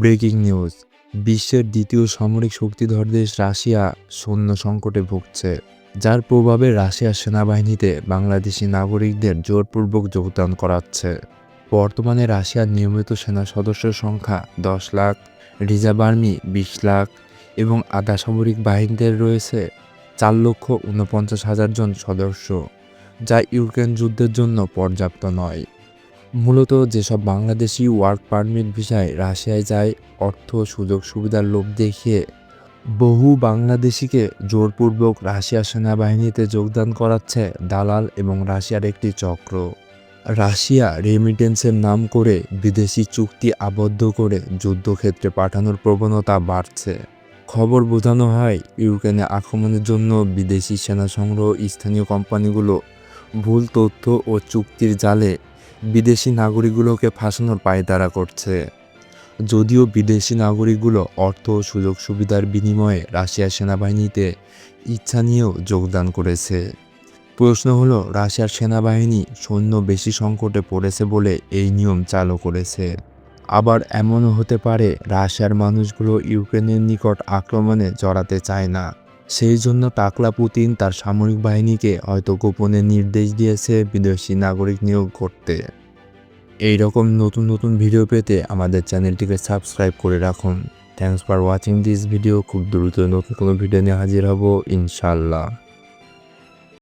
Breaking news. বিশ্বের দ্বিতীয় সামরিক শক্তিধর দেশ রাশিয়া সৈন্য সংকটে ভুগছে, যার প্রভাবে রাশিয়ার সেনাবাহিনীতে বাংলাদেশি নাগরিকদের জোরপূর্বক যোগদান করাচ্ছে। বর্তমানে রাশিয়ার নিয়মিত সেনা সদস্যের সংখ্যা দশ লাখ, রিজার্ভ আর্মি বিশ লাখ এবং আধা সামরিক বাহিনীদের রয়েছে চার লক্ষ উনপঞ্চাশ হাজার জন সদস্য, যা ইউক্রেন যুদ্ধের জন্য পর্যাপ্ত নয়। মূলত যেসব বাংলাদেশি ওয়ার্ক পারমিট ভিসায় রাশিয়ায় যায়, অর্থ, সুযোগ সুবিধার লোভ দেখিয়ে বহু বাংলাদেশিকে জোরপূর্বক রাশিয়া সেনাবাহিনীতে যোগদান করাচ্ছে দালাল এবং রাশিয়ার একটি চক্র। রাশিয়া রেমিটেন্সের নাম করে বিদেশি চুক্তি আবদ্ধ করে যুদ্ধক্ষেত্রে পাঠানোর প্রবণতা বাড়ছে। খবর বোঝানো হয়, ইউক্রেনে আক্রমণের জন্য বিদেশি সেনা সংগ্রহ স্থানীয় কোম্পানিগুলো ভুল তথ্য ও চুক্তির জালে বিদেশি নাগরিকগুলোকে ফাঁসানোর পায়তারা করছে। যদিও বিদেশি নাগরিকগুলো অর্থ ও সুযোগ সুবিধার বিনিময়ে রাশিয়ার সেনাবাহিনীতে ইচ্ছা নিয়েও যোগদান করেছে। প্রশ্ন হলো, রাশিয়ার সেনাবাহিনী সৈন্য বেশি সংকটে পড়েছে বলে এই নিয়ম চালু করেছে। আবার এমনও হতে পারে, রাশিয়ার মানুষগুলো ইউক্রেনের নিকট আক্রমণে জড়াতে চায় না। সেই জন্য টাকলা পুতিন তার সামরিক বাহিনীকে হয়তো গোপনে নির্দেশ দিয়েছে বিদেশি নাগরিক নিয়োগ করতে। এই রকম নতুন নতুন ভিডিও পেতে আমাদের চ্যানেলটিকে সাবস্ক্রাইব করে রাখুন। Thanks for watching this video খুব দ্রুত নতুন কোনো ভিডিও নিয়ে হাজির হব ইনশাল্লাহ